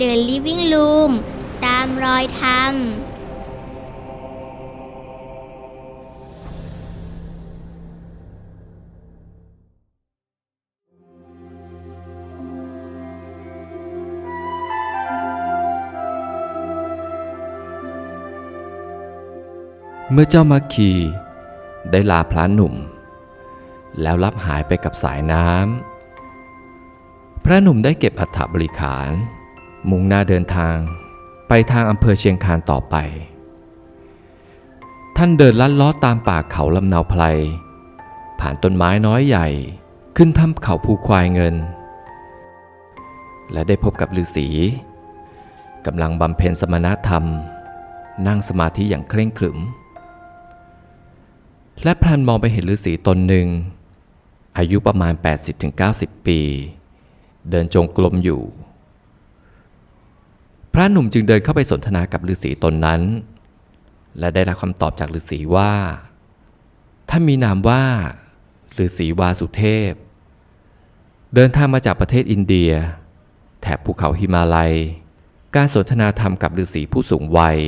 The Living Room ตามรอยธรรมเมื่อเจ้ามัคคีได้ลาพระหนุ่ม แล้วรับหายไปกับสายน้ำ พระหนุ่มได้เก็บอัฐบริขาร มุ่งหน้าเดินทาง ไปทางอำเภอเชียงคานต่อไป ท่านเดินลัดเล้อตามป่าเขาลำเนาไพรผ่านต้นไม้น้อยใหญ่ขึ้นถ้ำเขาภูควายเงิน และได้พบกับฤาษีกำลังบำเพ็ญสมณธรรม นั่งสมาธิอย่างเคร่งขรึม และพลันมองไปเห็นฤาษีตนหนึ่ง อายุประมาณ 80-90 ปี เดินจงกรมอยู่ ระหนุ่มจึงเดินเข้าไปสนทนากับฤาษีตนนั้น และได้รับคำตอบจากฤาษีว่า ท่านมีนามว่าฤาษีวาสุเทพ เดินทางมาจากประเทศอินเดีย แถบภูเขาหิมาลัย การสนทนาธรรมกับฤาษีผู้สูงวัย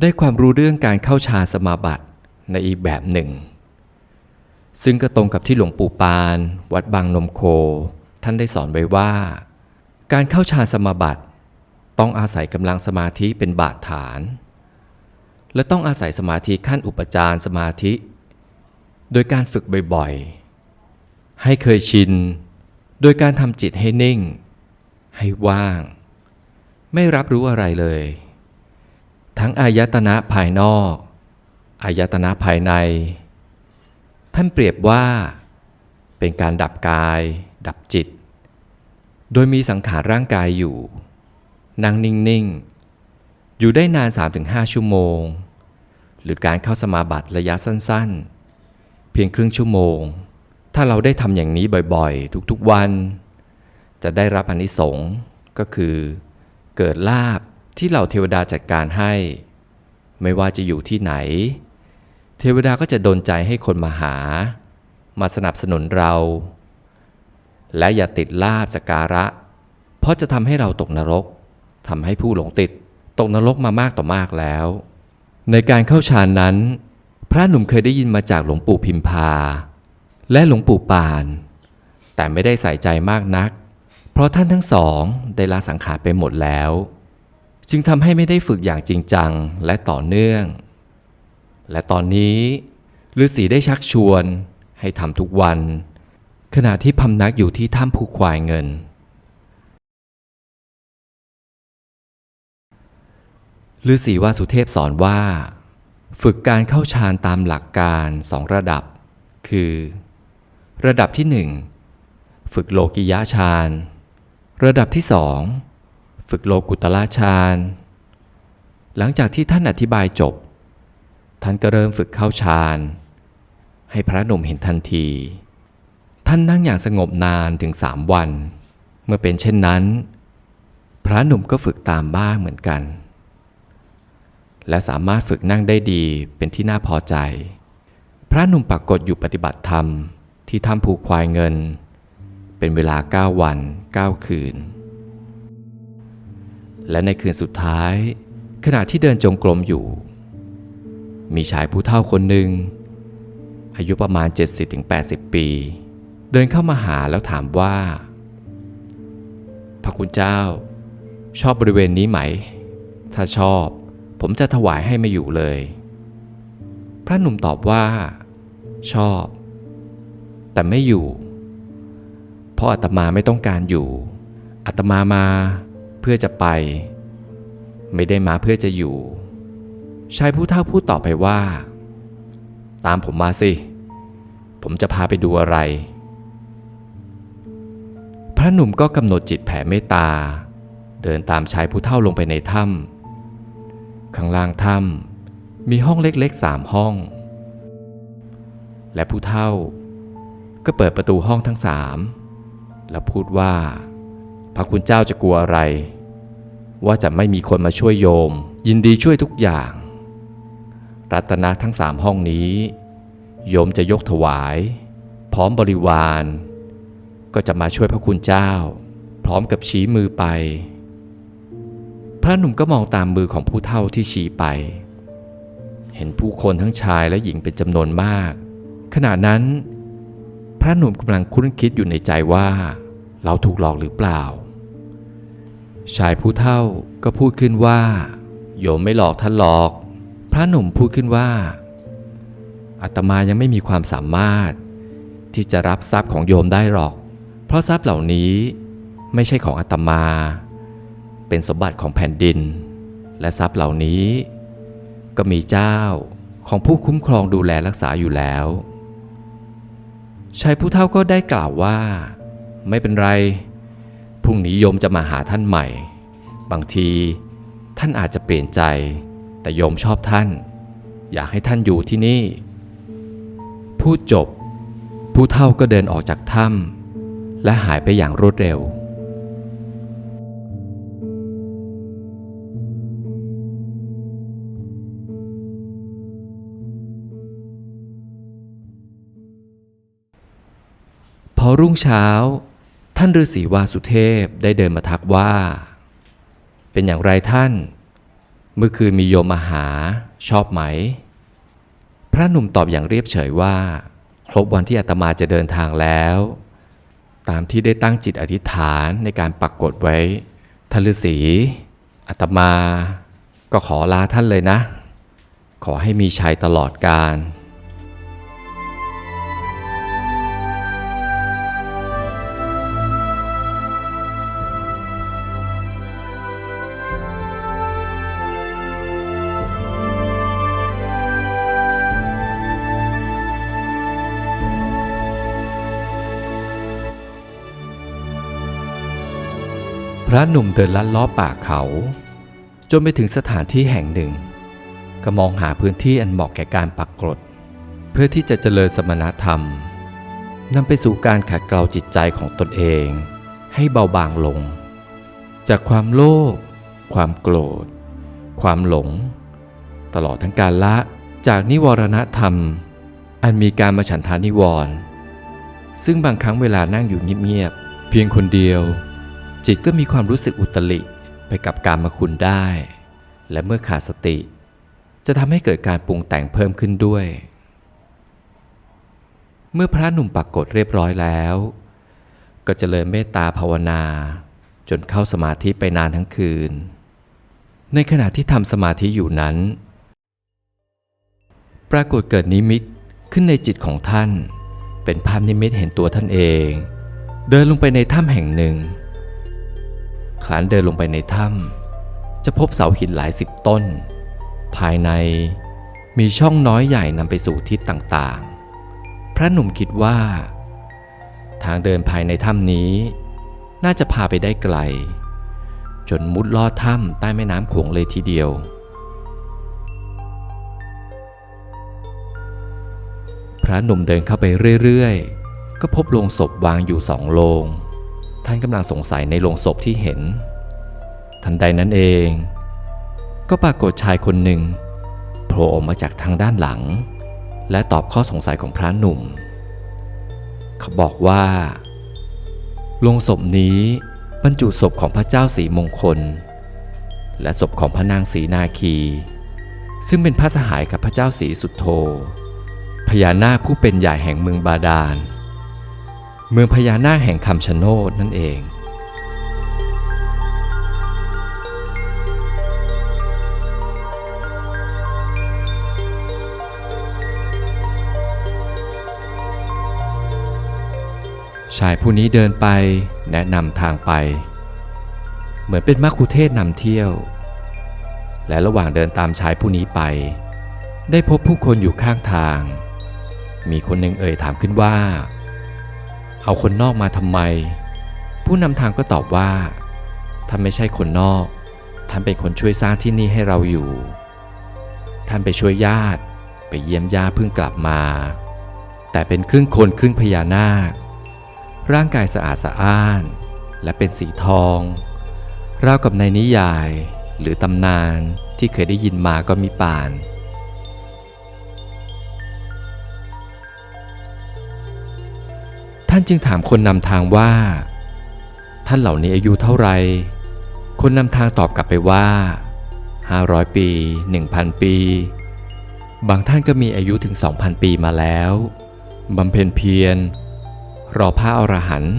ได้ความรู้เรื่องการเข้าฌานสมาบัติในอีกแบบหนึ่ง ซึ่งก็ตรงกับที่หลวงปู่ปาน วัดบางนมโค ท่านได้สอนไว้ว่า การเข้าฌานสมาบัติ ต้องอาศัยกำลังสมาธิเป็นบาดฐาน และต้องอาศัยสมาธิขั้นอุปจารสมาธิ โดยการฝึกบ่อยๆ ให้เคยชิน โดยการทำจิตให้นิ่ง ให้ว่าง ไม่รับรู้อะไรเลย ทั้งอายตนะภายนอก อายตนะภายใน ท่านเปรียบว่าเป็นการดับกาย ดับจิต โดยมีสังขารร่างกายอยู่ นั่งนิ่ง ๆ อยู่ได้นาน 3-5 ชั่วโมง หรือการเข้าสมาบัติระยะสั้น ๆ เพียงครึ่งชั่วโมง ถ้าเราได้ทำอย่างนี้บ่อยๆ ทุกๆวัน จะได้รับอนิสงส์ก็คือ เกิดลาบที่เหล่าเทวดาจัดการให้ ไม่ว่าจะอยู่ที่ไหน เทวดาก็จะดลใจให้คนมาหา มาสนับสนุนเรา และอย่าติดลาบสกการะ เพราะจะทำให้เราตกนรก ทำให้ผู้หลงติดตกนรกมามากต่อมากแล้ว ในการเข้าฌานนั้น พระหนุ่มเคยได้ยินมาจากหลวงปู่พิมพา และหลวงปู่ปาน แต่ไม่ได้ใส่ใจมากนัก เพราะท่านทั้งสองได้ลาสังขารไปหมดแล้ว จึงทำให้ไม่ได้ฝึกอย่างจริงจังและต่อเนื่อง และตอนนี้ฤาษีได้ชักชวนให้ทำทุกวัน ขณะที่พำนักอยู่ที่ถ้ำภูควายเงิน ฤาษีวาสุเทพสอนว่า ฝึกการเข้าฌานตามหลักการสองระดับ คือ ระดับที่หนึ่งฝึกโลกิยะฌานระดับที่สองฝึกโลกุตละฌานหลังจากที่ท่านอธิบายจบ ท่านก็เริ่มฝึกเข้าฌานให้พระหนุ่มเห็นทันที ท่านนั่งอย่างสงบนานถึงสามวัน เมื่อเป็นเช่นนั้น พระหนุ่มก็ฝึกตามบ้างเหมือนกัน และสามารถฝึกนั่งได้ดีเป็นที่น่าพอใจ พระหนุ่มปรากฏอยู่ปฏิบัติธรรมที่ถ้ำภูควายเงิน เป็นเวลา 9 วัน 9 คืน และในคืนสุดท้าย ขณะที่เดินจงกรมอยู่ มีชายผู้เฒ่าคนหนึ่ง อายุประมาณ 70-80 ปี เดินเข้ามาหาแล้วถามว่า พระคุณเจ้า ชอบบริเวณนี้ไหม ถ้าชอบ ผมจะถวายให้มาอยู่เลย พระหนุ่มตอบว่า ชอบ แต่ไม่อยู่ เพราะอาตมาไม่ต้องการอยู่อาตมามาเพื่อจะไป ไม่ได้มาเพื่อจะอยู่ชายผู้เฒ่าพูดต่อไปว่า ตามผมมาสิ ผมจะพาไปดูอะไร พระหนุ่มก็กำหนดจิตแผ่เมตตา เดินตามชายผู้เฒ่าลงไปในถ้ำ ข้างล่างถ้ำมีห้องเล็กๆสามห้อง และผู้เฒ่า ก็เปิดประตูห้องทั้งสามแล้วพูดว่า พระคุณเจ้าจะกลัวอะไร ว่าจะไม่มีคนมาช่วยโยม ยินดีช่วยทุกอย่าง รัตนะทั้งสามห้องนี้ โยมจะยกถวาย พร้อมบริวาร ก็จะมาช่วยพระคุณเจ้า พร้อมกับชี้มือไป พระหนุ่มก็มองตามมือของผู้เฒ่าที่ชี้ไป เห็นผู้คนทั้งชายและหญิงเป็นจำนวนมาก ขณะนั้น พระหนุ่มกำลังคุ้นคิดอยู่ในใจว่า เราถูกหลอกหรือเปล่า ชายผู้เฒ่าก็พูดขึ้นว่า โยมไม่หลอกท่านหรอก พระหนุ่มพูดขึ้นว่าอาตมายังไม่มีความสามารถ ที่จะรับทรัพย์ของโยมได้หรอก เพราะทรัพย์เหล่านี้ไม่ใช่ของอาตมา เป็นสมบัติของแผ่นดิน และทรัพย์เหล่านี้ ก็มีเจ้าของผู้คุ้มครองดูแลรักษาอยู่แล้วชายผู้เฒ่าก็ได้กล่าวว่า ไม่เป็นไร พรุ่งนี้โยมจะมาหาท่านใหม่ บางทีท่านอาจจะเปลี่ยนใจ แต่โยมชอบท่าน อยากให้ท่านอยู่ที่นี่ พูดจบ ผู้เฒ่าก็เดินออกจากถ้ำและหายไปอย่างรวดเร็ว อรุ่งเช้า ท่านฤาษีวาสุเทพได้เดินมาทักว่า เป็นอย่างไรท่าน เมื่อคืนมีโยมมาหา ชอบไหม พระหนุ่มตอบอย่างเรียบเฉยว่า ครบวันที่อาตมาจะเดินทางแล้ว ตามที่ได้ตั้งจิตอธิษฐานในการปักกฎไว้ท่านฤาษีอาตมาก็ขอลาท่านเลยนะ ขอให้มีชัยตลอดกาล ระหนุ่มเดินลัดล้อป่าเขา จนไปถึงสถานที่แห่งหนึ่ง ก็มองหาพื้นที่อันเหมาะแก่การปักกรด เพื่อที่จะเจริญสมณธรรมนำไปสู่การขัดเกลาจิตใจของตนเอง ให้เบาบางลง จากความโลภความโกรธ ความหลง ตลอดทั้งการละจากนิวรณธรรม อันมีการมาฉันทานิวรณ์ซึ่งบางครั้งเวลานั่งอยู่เงียบๆเพียงคนเดียว จิตก็มีความรู้สึกอุตริไปกับการมาคุณได้ และเมื่อขาดสติ จะทำให้เกิดการปรุงแต่งเพิ่มขึ้นด้วย เมื่อพระหนุ่มปักกฎเรียบร้อยแล้ว ก็เจริญเมตตาภาวนา จนเข้าสมาธิไปนานทั้งคืน ในขณะที่ทำสมาธิอยู่นั้น ปรากฏเกิดนิมิตขึ้นในจิตของท่าน เป็นภาพนิมิตเห็นตัวท่านเอง เดินลงไปในถ้ำแห่งหนึ่ง คลานเดินลงไปในถ้ำจะพบเสาหินหลายสิบต้น ภายในมีช่องน้อยใหญ่นำไปสู่ทิศต่างๆ พระหนุ่มคิดว่า ทางเดินภายในถ้ำนี้ น่าจะพาไปได้ไกล จนมุดลอดถ้ำใต้แม่น้ำโขงเลยทีเดียว พระหนุ่มเดินเข้าไปเรื่อยๆ ก็พบโลงศพวางอยู่สองโลง ท่านกำลังสงสัยในโลงศพที่เห็น ทันใดนั้นเอง ก็ปรากฏชายคนหนึ่งโผล่ออกมาจากทางด้านหลัง และตอบข้อสงสัยของพระหนุ่ม เขาบอกว่าโลงศพนี้บรรจุศพของพระเจ้าสีมงคล และศพของพระนางสีนาคี ซึ่งเป็นพระสหายกับพระเจ้าสีสุดโธพญานาคผู้เป็นใหญ่แห่งเมืองบาดาล เมืองพญานาคแห่งคำชะโนดนั่นเองชายผู้นี้เดินไปแนะนำทางไป เหมือนเป็นมัคคุเทศนำเที่ยว และระหว่างเดินตามชายผู้นี้ไป ได้พบผู้คนอยู่ข้างทาง มีคนหนึ่งเอ่ยถามขึ้นว่า เอาคนนอกมาทำไม ผู้นำทางก็ตอบว่าท่านไม่ใช่คนนอก ท่านเป็นคนช่วยสร้างที่นี่ให้เราอยู่ ท่านไปช่วยญาติ ไปเยี่ยมญาติเพิ่งกลับมา แต่เป็นครึ่งคนครึ่งพญานาค ร่างกายสะอาดสะอ้าน และเป็นสีทองราวกับในนิยาย หรือตำนานที่เคยได้ยินมาก็มีป่าน ท่านจึงถามคนนำทางว่า ท่านเหล่านี้อายุเท่าไหรคคนนำทางตอบกลับไปว่า 500 ปี 1,000 ปี บางท่านก็มีอายุถึง 2,000 ปีมาแล้วบำเพ็ญเพียร รอพระอรหันต์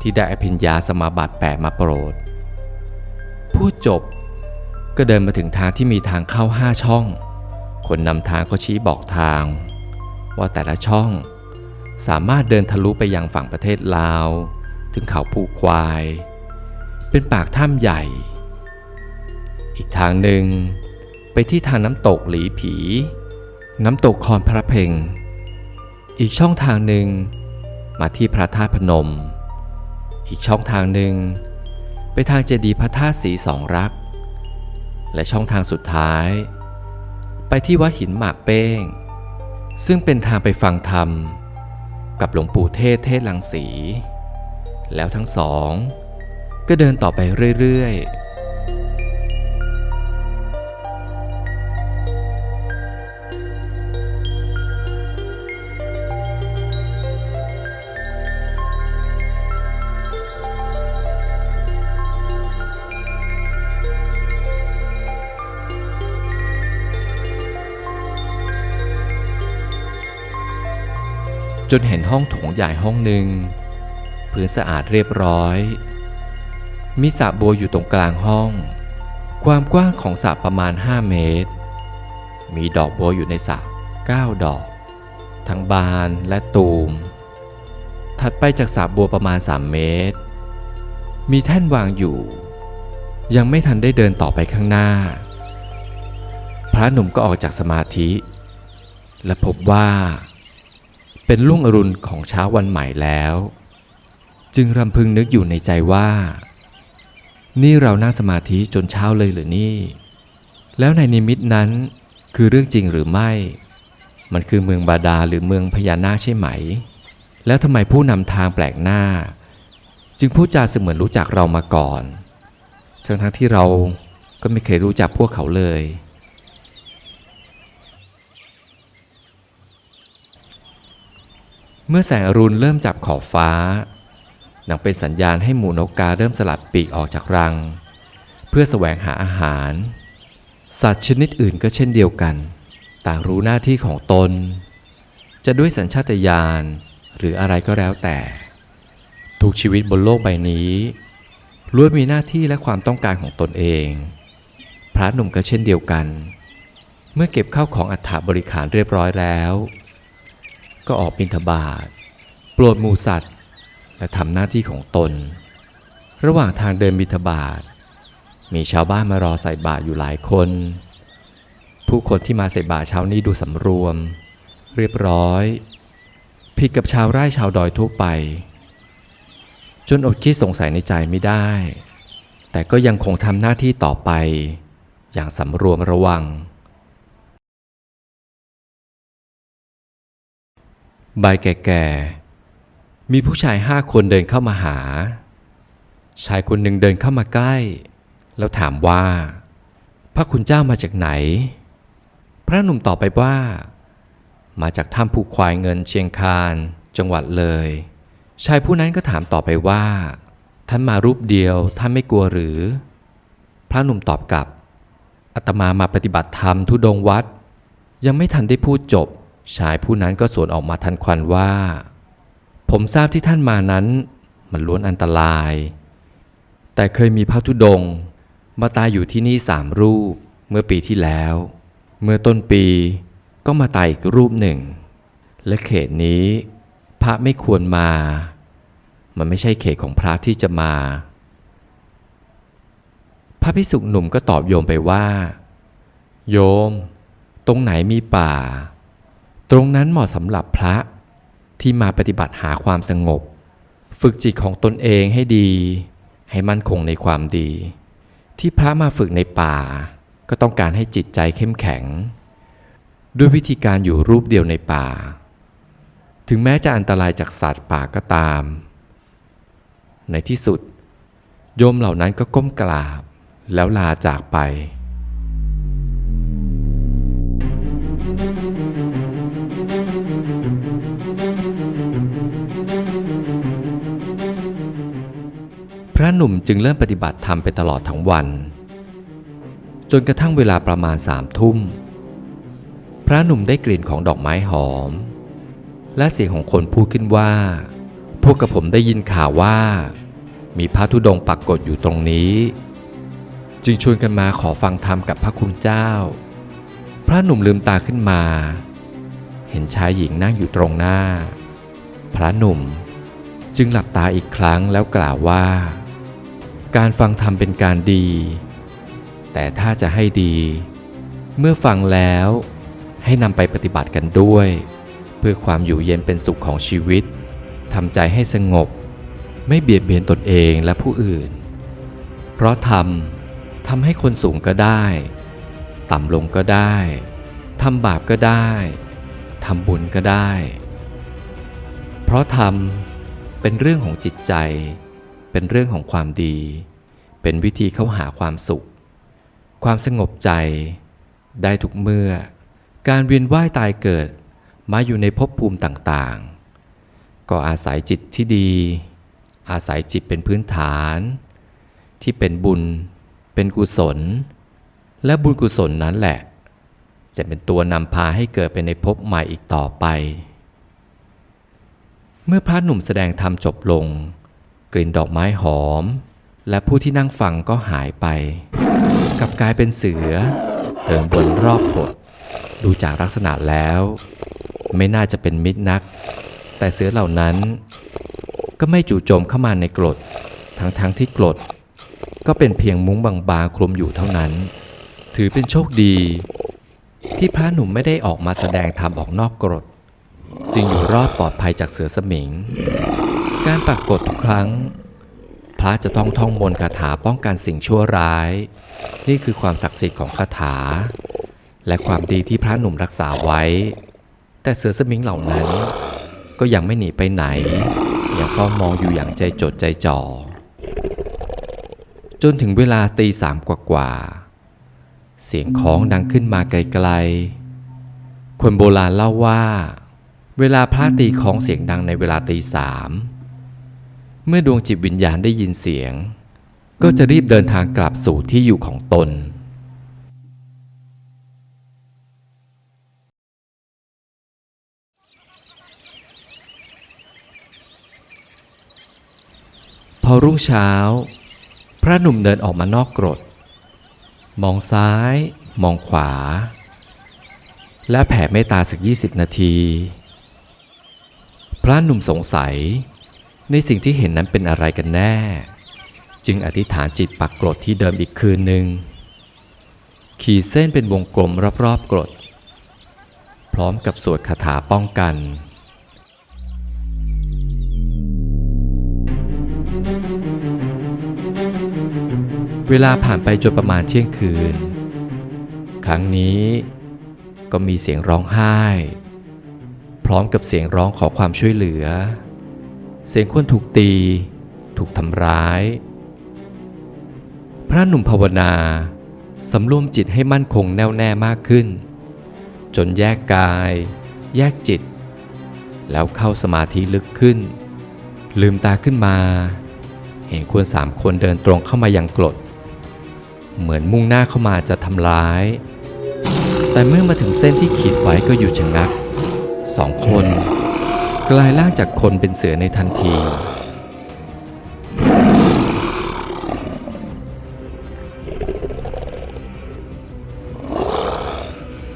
ที่ได้อภิญญาสมาบัติแปดมาโปรดพูดจบก็เดินมาถึงทางที่มีทางเข้าห้าช่อง คนนำทางก็ชี้บอกทาง ว่าแต่ละช่อง สามารถเดินทะลุไปยังฝั่งประเทศลาว ถึงเขาภูควาย เป็นปากถ้ำใหญ่ อีกทางหนึ่ง ไปที่ทางน้ำตกหลีผี น้ำตกคอนพระเพ่งอีกช่องทางหนึ่ง มาที่พระธาตุพนม อีกช่องทางหนึ่ง ไปทางเจดีย์พระธาตุสีสองรัก และช่องทางสุดท้าย ไปที่วัดหินหมากเป้ง ซึ่งเป็นทางไปฟังธรรม กับหลวงปู่เทศเทศลังสี แล้วทั้งสอง ก็เดินต่อไปเรื่อย จนเห็นห้องโถงใหญ่ห้องหนึ่งพื้นสะอาดเรียบร้อย มีสระบัวอยู่ตรงกลางห้อง ความกว้างของสระประมาณ 5 เมตร มีดอกบัวอยู่ในสระ9ดอก ทั้งบานและตูม ถัดไปจากสระบัวประมาณ 3 เมตร มีแท่นวางอยู่ ยังไม่ทันได้เดินต่อไปข้างหน้า พระหนุ่มก็ออกจากสมาธิ และพบว่า เป็นรุ่งอรุณของเช้าวันใหม่แล้ว จึงรำพึงนึกอยู่ในใจว่า นี่เรานั่งสมาธิจนเช้าเลยหรือนี่ แล้วในนิมิตนั้นคือเรื่องจริงหรือไม่ มันคือเมืองบาดาหรือเมืองพญานาคใช่ไหม แล้วทำไมผู้นำทางแปลกหน้า จึงพูดจาเสมือนรู้จักเรามาก่อน ทั้งทั้งที่เราก็ไม่เคยรู้จักพวกเขาเลย เมื่อแสงอรุณเริ่มจับขอบฟ้านังเป็นสัญญาณให้หมูนกกาเริ่มสลัดปีกออกจากรัง เพื่อแสวงหาอาหาร สัตว์ชนิดอื่นก็เช่นเดียวกัน ต่างรู้หน้าที่ของตน จะด้วยสัญชาตญาณหรืออะไรก็แล้วแต่ ทุกชีวิตบนโลกใบนี้ล้วนมีหน้าที่และความต้องการของตนเอง พระหนุ่มก็เช่นเดียวกัน เมื่อเก็บข้าวของอัฐบริขารเรียบร้อยแล้ว ก็ออกบิณฑบาตปรดหมูสัตว์ และทำหน้าที่ของตน ระหว่างทางเดินบิณฑบาตมีชาวบ้านมารอใส่บาตรอยู่หลายคน ผู้คนที่มาใส่บาตรเช้านี้ดูสำรวม เรียบร้อย ผิดกับชาวไร่ชาวดอยทั่วไป จนอดคิดสงสัยในใจไม่ได้ แต่ก็ยังคงทำหน้าที่ต่อไป อย่างสำรวมระวัง บายแก่ๆ มีผู้ชายห้าคนเดินเข้ามาหา ชายคนหนึ่งเดินเข้ามาใกล้ แล้วถามว่า พระคุณเจ้ามาจากไหน พระหนุ่มตอบไปว่า มาจากถ้ำภูควายเงินเชียงคานจังหวัดเลย ชายผู้นั้นก็ถามต่อไปว่า ท่านมารูปเดียวท่านไม่กลัวหรือ พระหนุ่มตอบกลับอาตมามาปฏิบัติธรรมทุดงวัด ยังไม่ทันได้พูดจบ ชายผู้นั้นก็สวนออกมาทันควันว่า ผมทราบที่ท่านมานั้น มันล้วนอันตราย แต่เคยมีพระธุดง มาตายอยู่ที่นี่สามรูปเมื่อปีที่แล้ว เมื่อต้นปีก็มาตายอีกรูปหนึ่ง และเขตนี้ พระไม่ควรมา มันไม่ใช่เขตของพระที่จะมา พระพิสุกหนุ่มก็ตอบโยมไปว่า โยม ตรงไหนมีป่า ตรงนั้นเหมาะสำหรับพระที่มาปฏิบัติหาความสงบ ฝึกจิตของตนเองให้ดี ให้มั่นคงในความดี ที่พระมาฝึกในป่า ก็ต้องการให้จิตใจเข้มแข็ง ด้วยวิธีการอยู่รูปเดียวในป่า ถึงแม้จะอันตรายจากสัตว์ป่าก็ตาม ในที่สุด โยมเหล่านั้นก็ก้มกราบแล้วลาจากไปพร ระหนุ่มจึงเริ่มปฏิบัติธรรมไปตลอดทั้งวัน จนกระทั่งเวลาประมาณสามทุ่ม พระหนุ่มได้กลิ่นของดอกไม้หอม และเสียงของคนพูดขึ้นว่า พวกกระผมได้ยินข่าวว่า มีพระธุดงค์ปักกฏอยู่ตรงนี้ จึงชวนกันมาขอฟังธรรมกับพระคุณเจ้า พระหนุ่มลืมตาขึ้นมา เห็นชายหญิงนั่งอยู่ตรงหน้า พระหนุ่มจึงหลับตาอีกครั้งแล้วกล่าวว่า การฟังธรรมเป็นการดี แต่ถ้าจะให้ดี เมื่อฟังแล้วให้นำไปปฏิบัติกันด้วย เพื่อความอยู่เย็นเป็นสุขของชีวิตทำใจให้สงบ ไม่เบียดเบียนตนเองและผู้อื่น เพราะธรรมทำให้คนสูงก็ได้ ต่ำลงก็ได้ทำบาปก็ได้ทำบุญก็ได้ เพราะธรรมเป็นเรื่องของจิตใจ เป็นเรื่องของความดี เป็นวิธีเข้าหาความสุข ความสงบใจ ได้ทุกเมื่อ การเวียนว่ายตายเกิดมาอยู่ในภพภูมิต่างๆ ก็อาศัยจิตที่ดี อาศัยจิตเป็นพื้นฐาน ที่เป็นบุญ เป็นกุศล และบุญกุศลนั้นแหละ จะเป็นตัวนำพาให้เกิดเป็นในภพใหม่อีกต่อไป เมื่อพระหนุ่มแสดงธรรมจบลง กลิ่นดอกไม้หอม และผู้ที่นั่งฟังก็หายไป กลับกลายเป็นเสือเดินบนรอบกฏดูจากลักษณะแล้ว ไม่น่าจะเป็นมิตรนัก แต่เสือเหล่านั้น ก็ไม่จู่โจมเข้ามาในกรดทั้งๆทที่กรดก็เป็นเพียงมุ้งบางๆคลุมอยู่เท่านั้น ถือเป็นโชคดี ที่พระหนุ่มไม่ได้ออกมาแสดงธรรมออกนอกกรด จึงอยู่รอดปลอดภัยจากเสือสมิง การปรากฏทุกครั้ง พระจะต้องท่องมนต์คาถาป้องกันสิ่งชั่วร้าย นี่คือความศักดิ์สิทธิ์ของคาถา และความดีที่พระหนุ่มรักษาไว้ แต่เสือสมิงเหล่านั้น ก็ยังไม่หนีไปไหน ยังเฝ้ามองอยู่อย่างใจจดใจจ่อ จนถึงเวลาตีสามกว่าๆเสียงของดังขึ้นมาไกลๆคนโบราณเล่าว่าเวลาพระตีของเสียงดังในเวลาตีสาม เมื่อดวงจิตวิญญาณได้ยินเสียง ก็จะรีบเดินทางกลับสู่ที่อยู่ของตน พอรุ่งเช้า พระหนุ่มเดินออกมานอกกรด มองซ้าย มองขวา และแผ่เมตตาสักยี่สิบนาที พระหนุ่มสงสัย ในสิ่งที่เห็นนั้นเป็นอะไรกันแน่ จึงอธิษฐานจิตปักกรดที่เดิมอีกคืนหนึ่ง ขีดเส้นเป็นวงกลมรอบๆกรด พร้อมกับสวดคาถาป้องกันเวลาผ่านไปจนประมาณเที่ยงคืน ครั้งนี้ก็มีเสียงร้องไห้ พร้อมกับเสียงร้องขอความช่วยเหลือ เสียงคนถูกตี ถูกทำร้าย พระหนุ่มภาวนาสำรวมจิตให้มั่นคงแน่วแน่มากขึ้น จนแยกกาย แยกจิต แล้วเข้าสมาธิลึกขึ้น ลืมตาขึ้นมา เห็นคนสามคนเดินตรงเข้ามายังกรดเหมือนมุ่งหน้าเข้ามาจะทำร้าย แต่เมื่อมาถึงเส้นที่ขีดไว้ก็หยุดชะงักสองคน กลายร่างจากคนเป็นเสือในทันที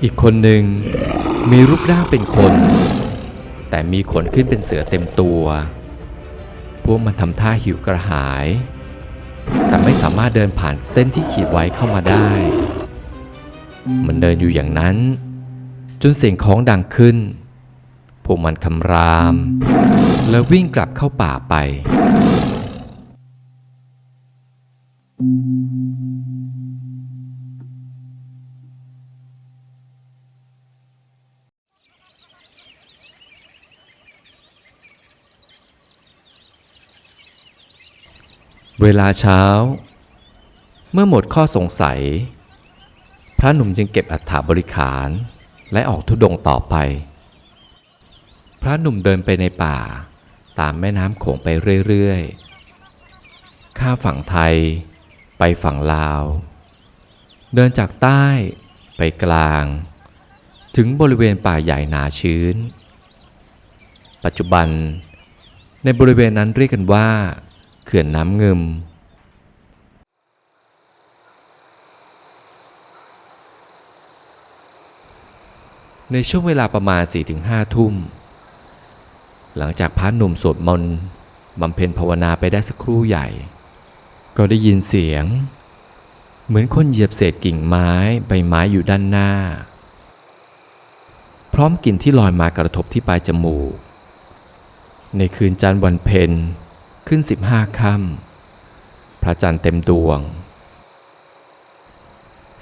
อีกคนหนึ่งมีรูปร่างเป็นคน แต่มีขนขึ้นเป็นเสือเต็มตัว พวกมันทำท่าหิวกระหาย แต่ไม่สามารถเดินผ่านเส้นที่ขีดไว้เข้ามาได้ มันเดินอยู่อย่างนั้น จนเสียงของดังขึ้น พวกมันคำราม แล้ววิ่งกลับเข้าป่าไป เวลาเช้า เมื่อหมดข้อสงสัย พระหนุ่มจึงเก็บอัฐาบริขารและออกทุดงต่อไป ระหนุ่มเดินไปในป่า ตามแม่น้ำโขงไปเรื่อยๆ ข้าฝั่งไทย ไปฝั่งลาว เดินจากใต้ไปกลาง ถึงบริเวณป่าใหญ่หนาชื้น ปัจจุบัน ในบริเวณนั้นเรียกกันว่า เขื่อนน้ำเงิมในช่วงเวลาประมาณ 4-5 ทุ่ม หลังจากพระหนุ่มสวดมนต์บำเพ็ญภาวนาไปได้สักครู่ใหญ่ ก็ได้ยินเสียง เหมือนคนเหยียบเศษกิ่งไม้ใบไม้อยู่ด้านหน้า พร้อมกลิ่นที่ลอยมากระทบที่ปลายจมูก ในคืนจันทร์วันเพ็ญขึ้นสิบห้าค่ำพระจันทร์เต็มดวง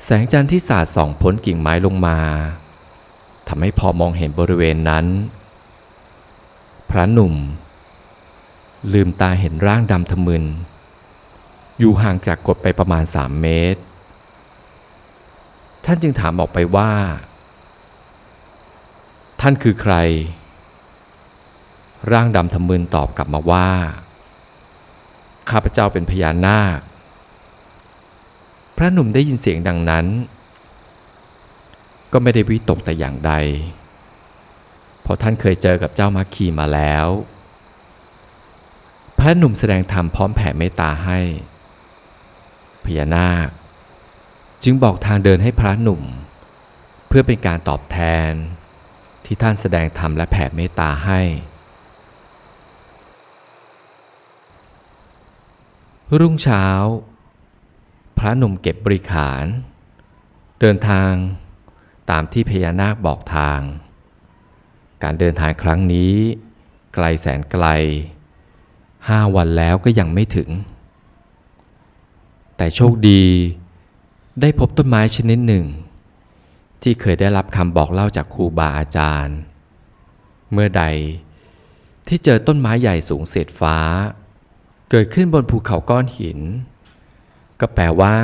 แสงจันทร์ที่สาดส่องพ้นกิ่งไม้ลงมาทำให้พอมองเห็นบริเวณนั้น พระหนุ่ม ลืมตาเห็นร่างดำทะมึน อยู่ห่างจากกฎไปประมาณสามเมตร ท่านจึงถามออกไปว่า ท่านคือใคร ร่างดำทะมึนตอบกลับมาว่า ข้าพเจ้าเป็นพญานาค พระหนุ่มได้ยินเสียงดังนั้น ก็ไม่ได้วิตกแต่อย่างใด เพราะท่านเคยเจอกับเจ้ามัคคีมาแล้ว พระหนุ่มแสดงธรรมพร้อมแผ่เมตตาให้ พญานาค จึงบอกทางเดินให้พระหนุ่ม เพื่อเป็นการตอบแทนที่ท่านแสดงธรรมและแผ่เมตตาให้ รุ่งเช้า พระหนุ่มเก็บบริขาร เดินทางตามที่พญานาคบอกทาง การเดินทางครั้งนี้ ไกลแสนไกลห้าวันแล้วก็ยังไม่ถึง แต่โชคดี ได้พบต้นไม้ชนิดหนึ่ง ที่เคยได้รับคำบอกเล่าจากครูบาอาจารย์ เมื่อใดที่เจอต้นไม้ใหญ่สูงเศษฟ้า เกิดขึ้นบนภูเขาก้อนหิน ก็แปลว่า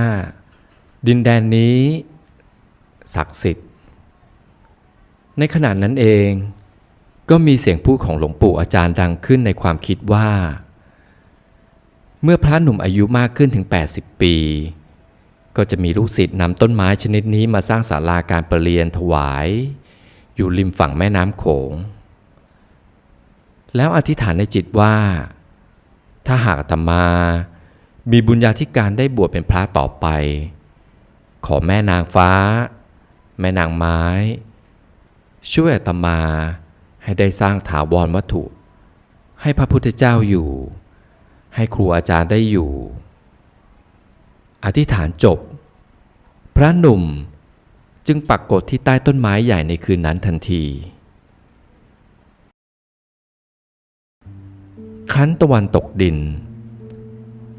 ดินแดนนี้ ศักดิ์สิทธิ์ ในขณะนั้นเอง ก็มีเสียงพูดของหลวงปู่อาจารย์ดังขึ้นในความคิดว่า เมื่อพระหนุ่มอายุมากขึ้นถึง 80 ปี ก็จะมีลูกศิษย์นำต้นไม้ชนิดนี้มาสร้างศาลาการประเรียนถวาย อยู่ริมฝั่งแม่น้ำโขง แล้วอธิษฐานในจิตว่า ถ้าหากอาตมา มีบุญญาธิการได้บวชเป็นพระต่อไป ขอแม่นางฟ้า แม่นางไม้ ช่วยอาตมา ให้ได้สร้างถาวรวัตถุ ให้พระพุทธเจ้าอยู่ ให้ครูอาจารย์ได้อยู่ อธิษฐานจบ พระหนุ่มจึงปักกฏที่ใต้ต้นไม้ใหญ่ในคืนนั้นทันที คั้นตะวันตกดิน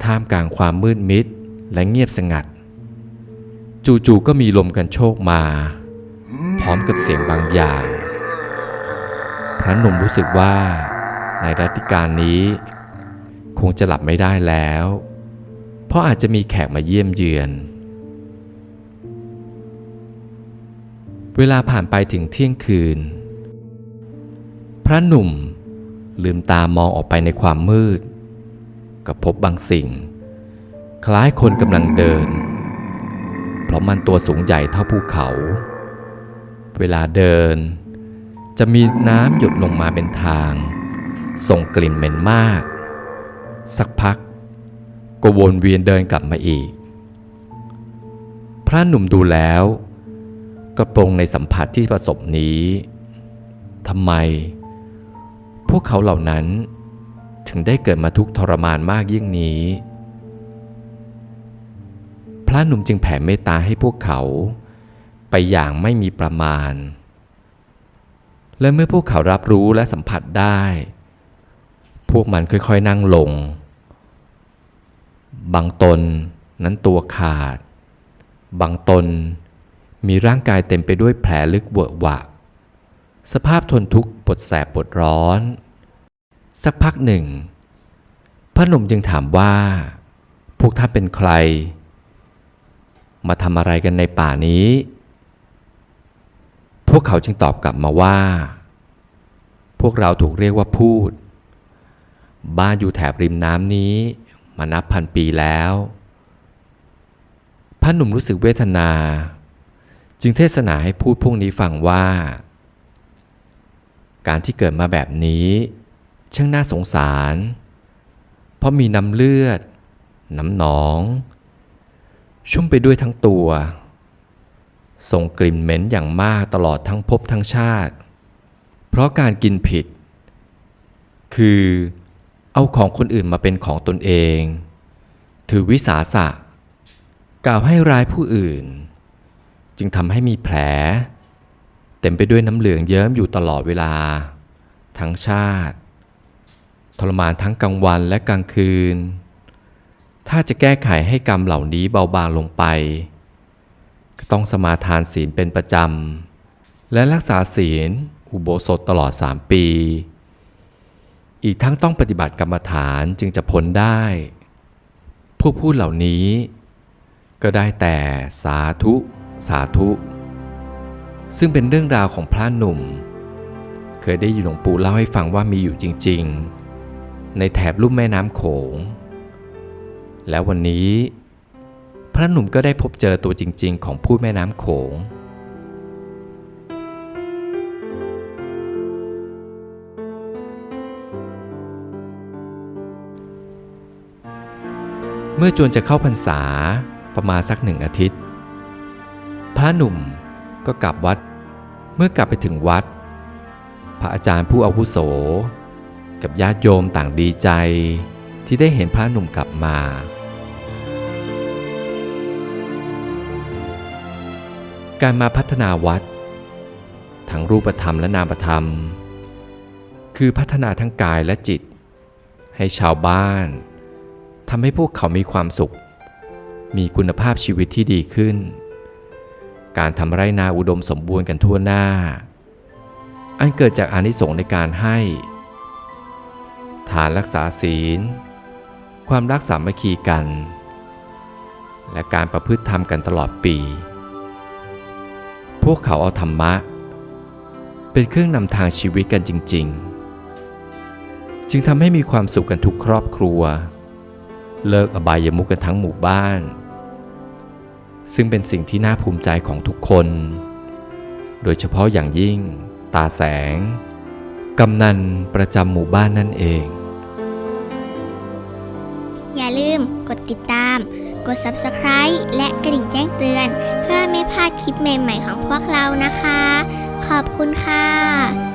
ท่ามกลางความมืดมิดและเงียบสงัด จู่ๆก็มีลมกันโชกมา พร้อมกับเสียงบางอย่าง พระหนุ่มรู้สึกว่า ในรัติการนี้ คงจะหลับไม่ได้แล้ว เพราะอาจจะมีแขกมาเยี่ยมเยือน เวลาผ่านไปถึงเที่ยงคืน พระหนุ่มลืมตามองออกไปในความมืดก็พบบางสิ่ง คล้ายคนกำลังเดิน เพราะมันตัวสูงใหญ่เท่าภูเขา เวลาเดิน จะมีน้ำหยดลงมาเป็นทาง ส่งกลิ่นเหม็นมาก สักพัก ก็วนเวียนเดินกลับมาอีก พระหนุ่มดูแล้วก็ปรงในสัมผัสที่ประสบนี้ทำไม พวกเขาเหล่านั้นถึงได้เกิดมาทุกทรมานมากยิ่งนี้ พระหนุ่มจึงแผ่เมตตาให้พวกเขา ไปอย่างไม่มีประมาณ และเมื่อพวกเขารับรู้และสัมผัสได้ พวกมันค่อยๆนั่งลง บางตนนั้นตัวขาด บางตนมีร่างกายเต็มไปด้วยแผลลึกเวอะหวะ สภาพทนทุกข์ปวดแสบปวดร้อน สักพักหนึ่งพระหนุ่มจึงถามว่า พวกท่านเป็นใคร มาทำอะไรกันในป่านี้ พวกเขาจึงตอบกลับมาว่า พวกเราถูกเรียกว่าพูด บ้านอยู่แถบริมน้ำนี้มานับพันปีแล้วพระหนุ่มรู้สึกเวทนา จึงเทศนาให้พูดพวกนี้ฟังว่า การที่เกิดมาแบบนี้ ช่างน่าสงสาร เพราะมีน้ำเลือด น้ำหนอง ชุ่มไปด้วยทั้งตัว ส่งกลิ่นเหม็นอย่างมากตลอดทั้งภพทั้งชาติ เพราะการกินผิด คือเอาของคนอื่นมาเป็นของตนเอง ถือวิสาสะ กล่าวให้ร้ายผู้อื่น จึงทำให้มีแผล เต็มไปด้วยน้ำเหลืองเยิ้มอยู่ตลอดเวลา ทั้งชาติ ทรมานทั้งกลางวันและกลางคืน ถ้าจะแก้ไขให้กรรมเหล่านี้เบาบางลงไป ต้องสมาทานศีลเป็นประจำ และรักษาศีลอุโบสถตลอดสามปี อีกทั้งต้องปฏิบัติกรรมฐานจึงจะพ้นได้ พวกพูดเหล่านี้ ก็ได้แต่สาธุสาธุ ซึ่งเป็นเรื่องราวของพระหนุ่ม เคยได้ยินหลวงปู่เล่าให้ฟังว่ามีอยู่จริง ๆ ในแถบลุ่มแม่น้ำโขง แล้ววันนี้ พระหนุ่มก็ได้พบเจอตัวจริง ๆ ของผู้แม่น้ำโขงเมื่อจวนจะเข้าพรรษาประมาณสักหนึ่งอาทิตย์ พระหนุ่มก็กลับวัด เมื่อกลับไปถึงวัด พระอาจารย์ผู้อาวุโส กับญาติโยมต่างดีใจที่ได้เห็นพระหนุ่มกลับมา การมาพัฒนาวัด ทั้งรูปธรรมและนามธรรม คือพัฒนาทั้งกายและจิต ให้ชาวบ้านทำให้พวกเขามีความสุข มีคุณภาพชีวิตที่ดีขึ้น การทำไรนาอุดมสมบูรณ์กันทั่วหน้า อันเกิดจากอานิสงส์ในการให้ ฐานรักษาศีล ความรักสามัคคีกัน และการประพฤติธรรมกันตลอดปี พวกเขาเอาธรรมะ เป็นเครื่องนำทางชีวิตกันจริง ๆ จึงทำให้มีความสุขกันทุกครอบครัว เลิกอบายมุกกันทั้งหมู่บ้าน ซึ่งเป็นสิ่งที่น่าภูมิใจของทุกคน โดยเฉพาะอย่างยิ่ง ตาแสง กำนันประจำหมู่บ้านนั่นเอง อย่าลืมกดติดตาม กด subscribe และกระดิ่งแจ้งเตือน เพื่อไม่พลาดคลิปใหม่ๆของพวกเรานะคะ ขอบคุณค่ะ